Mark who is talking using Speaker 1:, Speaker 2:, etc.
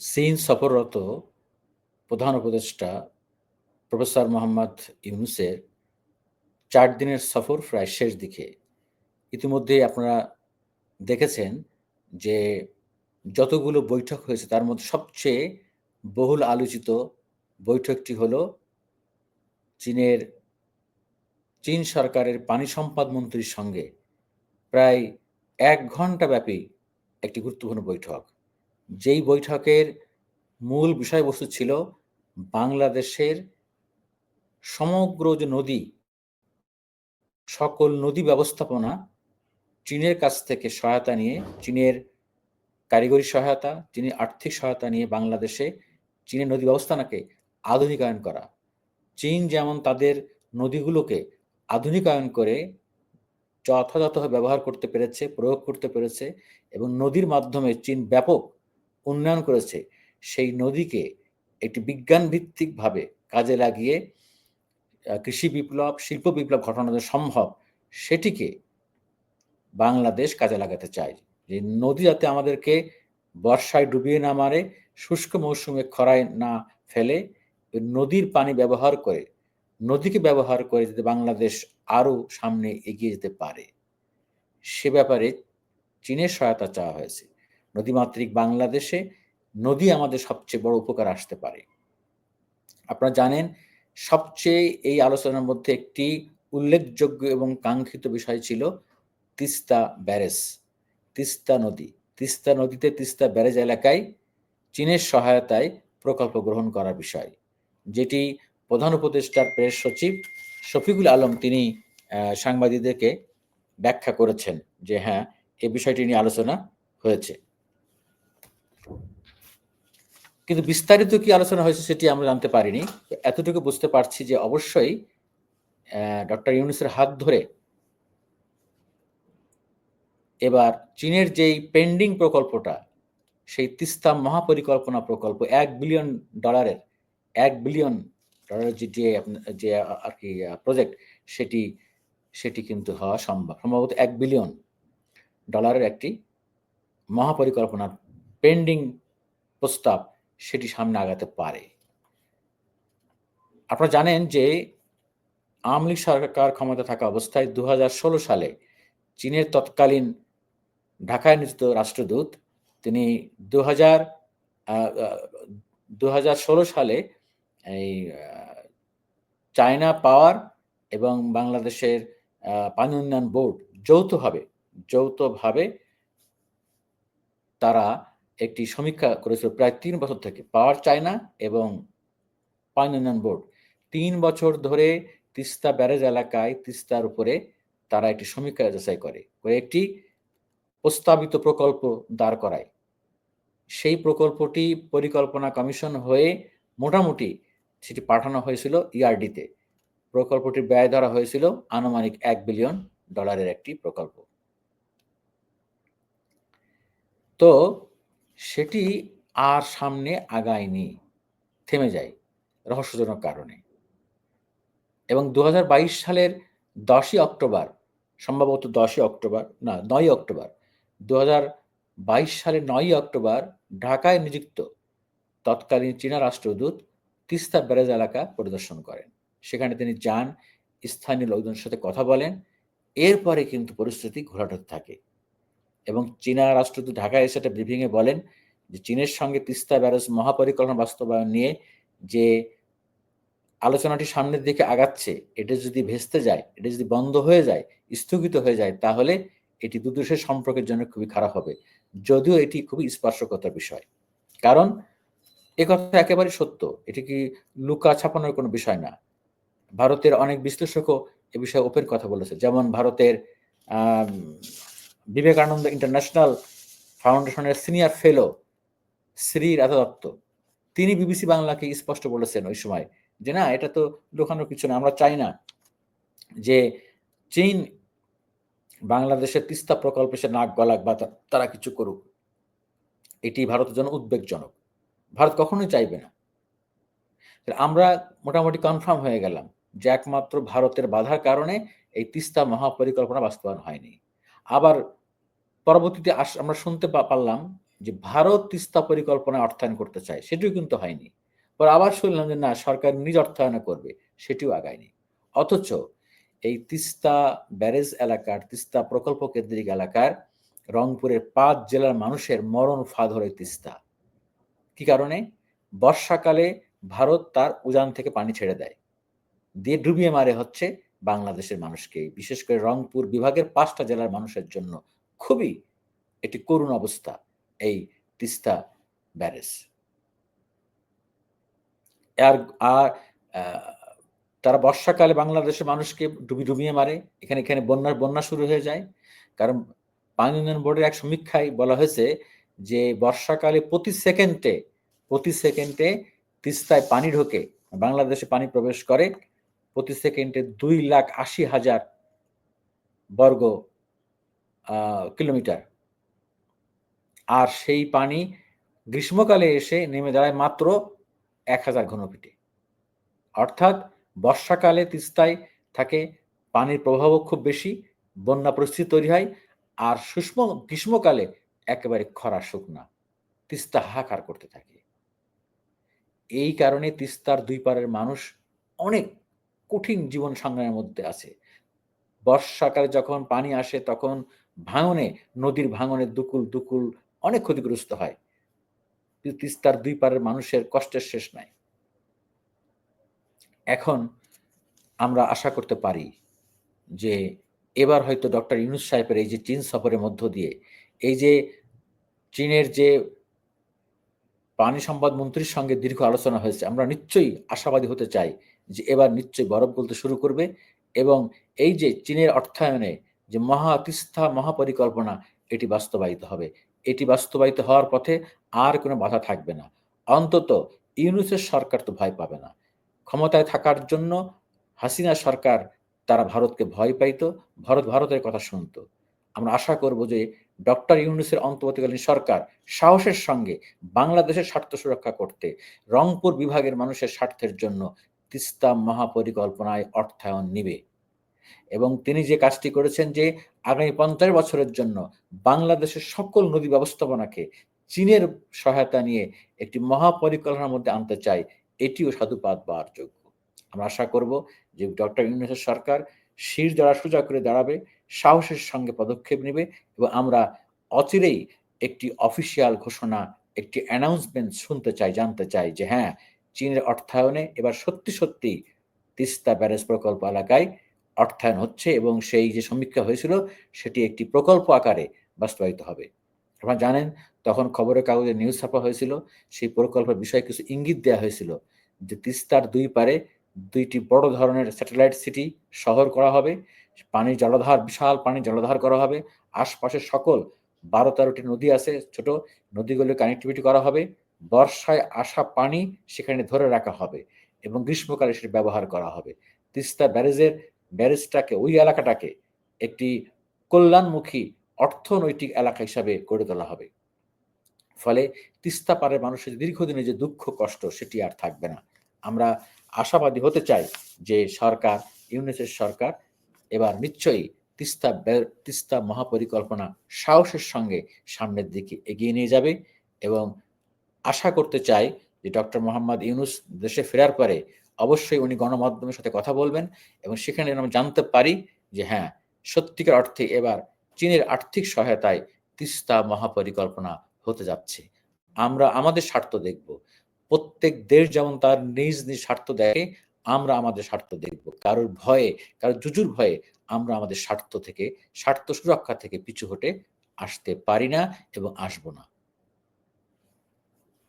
Speaker 1: চীন সফররত প্রধান উপদেষ্টা প্রফেসর মোহাম্মদ ইউনুসের চার দিনের সফর প্রায় শেষ দিকে। ইতিমধ্যে আপনারা দেখেছেন যে যতগুলো বৈঠক হয়েছে, তার মধ্যে সবচেয়ে বহুল আলোচিত বৈঠকটি হল চীনের চীন সরকারের পানি সম্পদ মন্ত্রীর সঙ্গে প্রায় এক ঘণ্টা ব্যাপী একটি গুরুত্বপূর্ণ বৈঠক। যেই বৈঠকের মূল বিষয়বস্তু ছিল বাংলাদেশের সমগ্র যে নদী, সকল নদী ব্যবস্থাপনা, চীনের কাছ থেকে সহায়তা নিয়ে, চীনের কারিগরি সহায়তা, চীনের আর্থিক সহায়তা নিয়ে বাংলাদেশে চীনের নদী ব্যবস্থানাকে আধুনিকায়ন করা। চীন যেমন তাদের নদীগুলোকে আধুনিকায়ন করে যথাযথভাবে ব্যবহার করতে পেরেছে, প্রয়োগ করতে পেরেছে এবং নদীর মাধ্যমে চীন ব্যাপক উন্নয়ন করেছে, সেই নদীকে একটি বিজ্ঞান ভিত্তিকভাবে কাজে লাগিয়ে কৃষি বিপ্লব, শিল্প বিপ্লব ঘটানো সম্ভব, সেটিকে বাংলাদেশ কাজে লাগাতে চায়। যে নদী যাতে আমাদেরকে বর্ষায় ডুবিয়ে না মারে, শুষ্ক মৌসুমে খরায় না ফেলে নদীর পানি ব্যবহার করে, নদীকে ব্যবহার করে যাতে বাংলাদেশ আরও সামনে এগিয়ে যেতে পারে। সে ব্যাপারে চীনের সহায়তা চাওয়া হয়েছে। নদীমাতৃক বাংলাদেশে নদী আমাদের সবচেয়ে বড় উপকার আসতে পারে। আপনারা জানেন, সবচেয়ে এই আলোচনার মধ্যে একটি উল্লেখযোগ্য এবং কাঙ্ক্ষিত বিষয় ছিল তিস্তা ব্যারেজ, তিস্তা নদী। তিস্তা নদীতে তিস্তা ব্যারেজ এলাকায় চীনের সহায়তায় প্রকল্প গ্রহণ করার বিষয়, যেটি প্রধান উপদেষ্টার প্রেস সচিব শফিকুল আলম তিনি সাংবাদিকদেরকে ব্যাখ্যা করেছেন যে হ্যাঁ এ বিষয়টি নিয়ে আলোচনা হয়েছে। কিন্তু বিস্তারিত কি আলোচনা হয়েছে সেটি আমরা জানতে পারিনি। এতটুকু বুঝতে পারছি যে অবশ্যই ডক্টর ইউনুসের হাত ধরে এবার চীনের যেই পেন্ডিং প্রকল্পটা, সেই তিস্তা মহাপরিকল্পনা প্রকল্প, এক বিলিয়ন ডলারের এক বিলিয়ন ডলারের যে যে আর কি প্রজেক্ট সেটি সেটি কিন্তু হওয়া সম্ভব। সম্ভবত এক বিলিয়ন ডলারের একটি মহাপরিকল্পনার পেন্ডিং প্রস্তাব সেটি সামনে আগাতে পারে। আপনারা জানেন যে আওয়ামী লীগ সরকার ক্ষমতা থাকা অবস্থায় দু হাজার ষোলো সালে চীনের তৎকালীন ঢাকায় নিযুক্ত রাষ্ট্রদূত তিনি দু হাজার দু সালে এই চায়না পাওয়ার এবং বাংলাদেশের পানি উন্নয়ন বোর্ড যৌথভাবে যৌথভাবে তারা একটি সমীক্ষা করেছিল প্রায় তিন বছর থেকে। পাওয়ার চায়না এবং পানি উন্নয়ন বোর্ড। তিন বছর ধরে তিস্তা ব্যারেজ এলাকায় তিস্তার উপরে তারা একটি সমীক্ষা যাচাই করে একটি প্রস্তাবিত প্রকল্প দাঁড় করায়। সেই প্রকল্পটি পরিকল্পনা কমিশন হয়ে মোটামুটি সেটি পাঠানো হয়েছিল ইআরডিতে প্রকল্পটির ব্যয় ধরা হয়েছিল আনুমানিক এক বিলিয়ন ডলারের একটি প্রকল্প। তো সেটি আর সামনে আগায়নি, থেমে যায় রহস্যজনক কারণে। এবং দু হাজার বাইশ সালের দশই অক্টোবর, সম্ভবত দশই অক্টোবর, না নয় অক্টোবর দু হাজার বাইশ সালের নয়ই অক্টোবর ঢাকায় নিযুক্ত তৎকালীন চীনা রাষ্ট্রদূত তিস্তা ব্যারেজ এলাকা পরিদর্শন করেন। সেখানে তিনি যান, স্থানীয় লোকজনের সাথে কথা বলেন, এরপরে কিন্তু পরিস্থিতি ঘোরাতে থাকে। এবং চীনা রাষ্ট্রদূত ঢাকায় এসে একটা ব্রিফিংয়ে বলেন যে চীনের সঙ্গে তিস্তা ব্যারেজ মহাপরিকল্পনা বাস্তবায়ন নিয়ে যে আলোচনাটি সামনের দিকে আগাচ্ছে, এটা যদি ভেস্তে যায়, এটা যদি বন্ধ হয়ে যায়, স্থগিত হয়ে যায়, তাহলে এটি দুদেশের সম্পর্কের জন্য খুবই খারাপ হবে। যদিও এটি খুবই স্পর্শকতার বিষয়। কারণ এ কথা একেবারে সত্য, এটি কি লুকা ছাপানোর কোনো বিষয় না। ভারতের অনেক বিশ্লেষকও এ বিষয়ে ওপেন কথা বলেছে। যেমন ভারতের বিবেকানন্দ ইন্টারন্যাশনাল ফাউন্ডেশনের সিনিয়র ফেলো শ্রী রাধা দত্ত তিনি বিবিসি বাংলাকে স্পষ্ট বলেছেন ওই সময় যে, না, এটা তো লুকানোর কিছু না, আমরা চাই না যে চীন বাংলাদেশের তিস্তা প্রকল্পে সে নাক গলাক বা তারা কিছু করুক। এটি ভারতের জন্য উদ্বেগজনক। ভারত কখনোই চাইবে না। আমরা মোটামুটি কনফার্ম হয়ে গেলাম যে একমাত্র ভারতের বাধার কারণে এই তিস্তা মহাপরিকল্পনা বাস্তবায়ন হয়নি। আবার পরবর্তীতে আমরা শুনতে পারলাম যে ভারত তিস্তা পরিকল্পনা অর্থায়ন করতে চায়। সেটিও কিন্তু হয়নি। পরে আবার শুনলাম যে না, সরকার নিজ অর্থায়নে করবে, সেটিও আগায়নি। অথচ এই তিস্তা ব্যারেজ এলাকার, তিস্তা প্রকল্প কেন্দ্রিক এলাকার রংপুরের পাঁচ জেলার মানুষের মরণ ফা ধরে তিস্তা। কি কারণে? বর্ষাকালে ভারত তার উজান থেকে পানি ছেড়ে দেয়। দিয়ে ডুবিয়ে মারে হচ্ছে বাংলাদেশের মানুষকে। বিশেষ করে রংপুর বিভাগের পাঁচটা জেলার মানুষের জন্য খুবই একটি করুণ অবস্থা এই তিস্তা ব্যারেজ। আর আর তারা বর্ষাকালে বাংলাদেশের মানুষকে ডুবি ডুবিয়ে মারে। এখানে এখানে বন্যার, বন্যা শুরু হয়ে যায়। কারণ পানি উন্নয়ন বোর্ডের এক সমীক্ষায় বলা হয়েছে যে, বর্ষাকালে প্রতি সেকেন্ডে প্রতি সেকেন্ডে তিস্তায় পানি ঢোকে, বাংলাদেশে পানি প্রবেশ করে। প্রতি সেকেন্ডে দুই লাখ আশি হাজার বর্গ কিলোমিটার। আর সেই পানি গ্রীষ্মকালে এসে নেমে দাঁড়ায় মাত্র এক হাজার ঘনফিটে। অর্থাৎ বর্ষাকালে তিস্তায় থাকে, পানির প্রভাবও খুব বেশি, বন্যা পরিস্থিতি তৈরি হয়, আর সুষ্ম গ্রীষ্মকালে একেবারে খরা শুকনা, তিস্তা হাহাকার করতে থাকে। এই কারণে তিস্তার দুই পারের মানুষ অনেক কঠিন জীবন সংগ্রামের মধ্যে আছে। বর্ষাকালে যখন পানি আসে, তখন ভাঙনে, নদীর ভাঙনে দুকুল দুকুল অনেক ক্ষতিগ্রস্ত হয়। তিস্তার দুই পারের মানুষের কষ্টের শেষ নাই। এখন আমরা আশা করতে পারি যে এবার হয়তো ডক্টর ইউনুস সাহেবের এই যে চীন সফরের মধ্য দিয়ে, এই যে চীনের যে পানি সম্পদ মন্ত্রীর সঙ্গে দীর্ঘ আলোচনা হয়েছে, আমরা নিশ্চয়ই আশাবাদী হতে চাই যে এবার নিশ্চয়ই বরফ গলতে শুরু করবে এবং এই যে চীনের অর্থায়নে যে মহা তিস্থা মহাপরিকল্পনা এটি বাস্তবায়িত হবে। এটি বাস্তবায়িত হওয়ার পথে আর কোনো বাধা থাকবে না। অন্তত ইউনুসের সরকার তো ভয় পাবে না। ক্ষমতায় থাকার জন্য হাসিনা সরকার তারা ভারতকে ভয় পাইত, ভারত ভারতের কথা শুনত। আমরা আশা করব যে ডক্টর ইউনুসের অন্তর্বর্তীকালীন সরকার সাহসের সঙ্গে বাংলাদেশের স্বার্থ সুরক্ষা করতে রংপুর বিভাগের মানুষের স্বার্থের জন্য তিস্তা মহাপরিকল্পনায় অর্থায়ন নিবে। এবং তিনি যে কাজটি করেছেন যে আগামী পঞ্চাশ বছরের জন্য বাংলাদেশের সকল নদী ব্যবস্থাপনাকে চীনের সহায়তা নিয়ে একটি মহাপরিকল্পনার মধ্যে আনতে চাই এটিও সাধুপাত বা যোগ্য। আমরা আশা করব যে ডক্টর ইউনুসের সরকার শির দ্বারা সোজা করে দাঁড়াবে, সাহসের সঙ্গে পদক্ষেপ নেবে এবং আমরা অচিরেই একটি অফিসিয়াল ঘোষণা, একটি অ্যানাউন্সমেন্ট শুনতে চাই, জানতে চাই যে হ্যাঁ চীনের অর্থায়নে এবার সত্যি সত্যি তিস্তা ব্যারেজ প্রকল্প এলাকায় অর্থায়ন হচ্ছে এবং সেই যে সমীক্ষা হয়েছিল, সেটি একটি প্রকল্প আকারে বাস্তবায়িত হবে। আপনারা জানেন, তখন খবরের কাগজে নিউজ ছাপা হয়েছিল। সেই প্রকল্পের বিষয়ে কিছু ইঙ্গিত দেওয়া হয়েছিল যে তিস্তার দুই পারে দুইটি বড় ধরনের স্যাটেলাইট সিটি শহর করা হবে। পানি জলধার, বিশাল পানি জলধার করা হবে। আশপাশের সকল বারো তেরোটি নদী আছে, ছোট নদীগুলো কানেক্টিভিটি করা হবে। বর্ষায় আসা পানি সেখানে ধরে রাখা হবে এবং গ্রীষ্মকালে সেটি ব্যবহার করা হবে। তিস্তা ব্যারেজের ব্যারেজটাকে ওই এলাকাটাকে একটি কল্যাণমুখী অর্থনৈতিক এলাকা হিসাবে গড়ে তোলা হবে। ফলে তিস্তা পাড়ের মানুষের দীর্ঘদিনের যে দুঃখ, কষ্ট, সেটি আর থাকবে না। আমরা আশাবাদী হতে চাই যে সরকার ইউনিসের সরকার এবার নিশ্চয়ই তিস্তা তিস্তা মহাপরিকল্পনা সাহসের সঙ্গে সামনের দিকে এগিয়ে নিয়ে যাবে এবং আশা করতে চাই যে ডক্টর মোহাম্মদ ইউনুস দেশে ফেরার পরে অবশ্যই উনি গণমাধ্যমের সাথে কথা বলবেন এবং সেখানে আমরা জানতে পারি যে হ্যাঁ সত্যিকার অর্থে এবার চীনের আর্থিক সহায়তায় তিস্তা মহাপরিকল্পনা হতে যাচ্ছে। আমরা আমাদের স্বার্থ দেখব। প্রত্যেক দেশ যেমন তার নিজ নিজ স্বার্থ দেখে, আমরা আমাদের স্বার্থ দেখব। কারোর ভয়ে, কারোর জুজুর ভয়ে আমরা আমাদের স্বার্থ থেকে, স্বার্থ সুরক্ষা থেকে পিছু হটে আসতে পারি না এবং আসব না।